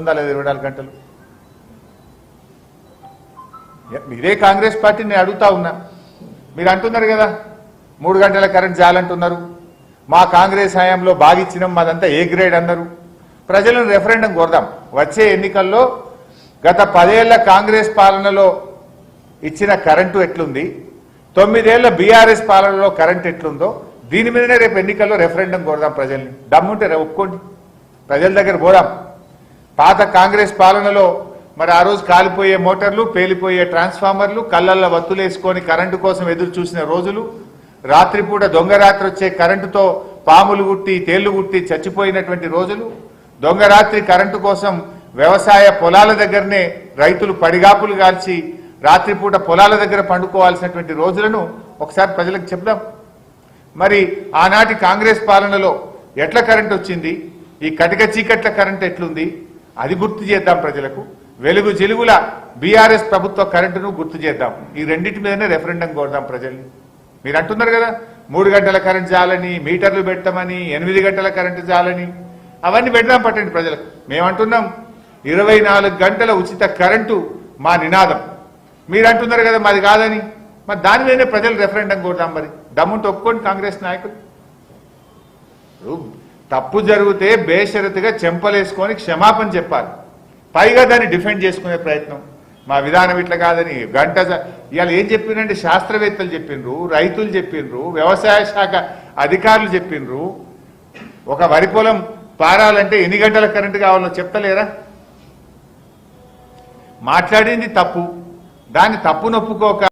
ఉందా లేదా ఇరవై నాలుగు గంటలు? ఇదే కాంగ్రెస్ పార్టీ నేను అడుగుతా ఉన్నా. మీరు అంటున్నారు కదా మూడు గంటల కరెంట్ చాలంటున్నారు మా కాంగ్రెస్ హయాంలో బాగా మాదంతా ఏ గ్రేడ్ అన్నారు. ప్రజలను రెఫరెండం కోరదాం. వచ్చే ఎన్నికల్లో గత పదేళ్ళ కాంగ్రెస్ పాలనలో ఇచ్చిన కరెంటు ఎట్లుంది? తొమ్మిదేళ్ళ బీఆర్ఎస్ పాలనలో కరెంట్ ఎట్లుందో? దీని మీదనే రేపు ఎన్నికల్లో రెఫరెండం కోరదాం ప్రజల్ని. దమ్ముంటే రేపు ఒప్పుకోండి. ప్రజల దగ్గర పోదాం. పాత కాంగ్రెస్ పాలనలో మరి ఆ రోజు కాలిపోయే మోటార్లు పేలిపోయే ట్రాన్స్ఫార్మర్లు కళ్ళల్లో వత్తులేసుకొని కరెంటు కోసం ఎదురు చూసిన రోజులు రాత్రిపూట దొంగ రాత్రి వచ్చే కరెంటుతో పాములు గుట్టి తేళ్ళు గుట్టి చచ్చిపోయినటువంటి రోజులు దొంగ రాత్రి కరెంటు కోసం వ్యవసాయ పొలాల దగ్గరనే రైతులు పడిగాపులు కాల్చి రాత్రిపూట పొలాల దగ్గర పండుకోవాల్సినటువంటి రోజులను ఒకసారి ప్రజలకు చెప్దాం. మరి ఆనాటి కాంగ్రెస్ పాలనలో ఎట్ల కరెంట్ వచ్చింది ఈ కటిక చీకట్ల కరెంట్ ఎట్లుంది అది గుర్తు చేద్దాం ప్రజలకు. వెలుగు జిలుగుల బీఆర్ఎస్ ప్రభుత్వ కరెంటును గుర్తు చేద్దాం. ఈ రెండింటి మీదనే రెఫరెండం కోరుదాం ప్రజల్ని. మీరు అంటున్నారు కదా మూడు గంటల కరెంట్ చాలని మీటర్లు పెట్టమని ఎనిమిది గంటల కరెంటు చాలని అవన్నీ పెడదాం పట్టండి ప్రజలకు. మేమంటున్నాం ఇరవై నాలుగు గంటల ఉచిత కరెంటు మా నినాదం. మీరు అంటున్నారు కదా మాది కాదని. మరి దాని మీదనే ప్రజలు రెఫరెండం కోరుదాం మరి. దమ్ముంటే ఒప్పుకోండి కాంగ్రెస్ నాయకులు. తప్పు జరిగితే బేషరతుగా చెంపలేసుకొని క్షమాపణ చెప్పాలి. పైగా దాన్ని డిఫెండ్ చేసుకునే ప్రయత్నం. మా విధానం ఇట్లా కాదని గంట ఇవాళ ఏం చెప్పిందంటే శాస్త్రవేత్తలు చెప్పిండ్రు రైతులు చెప్పిండ్రు వ్యవసాయ శాఖ అధికారులు చెప్పిండ్రు ఒక వరి పొలం పారాలంటే ఎన్ని గంటల కరెంటు కావాలో చెప్తలేరా? మాట్లాడింది తప్పు. దాన్ని తప్పు నొప్పుకోక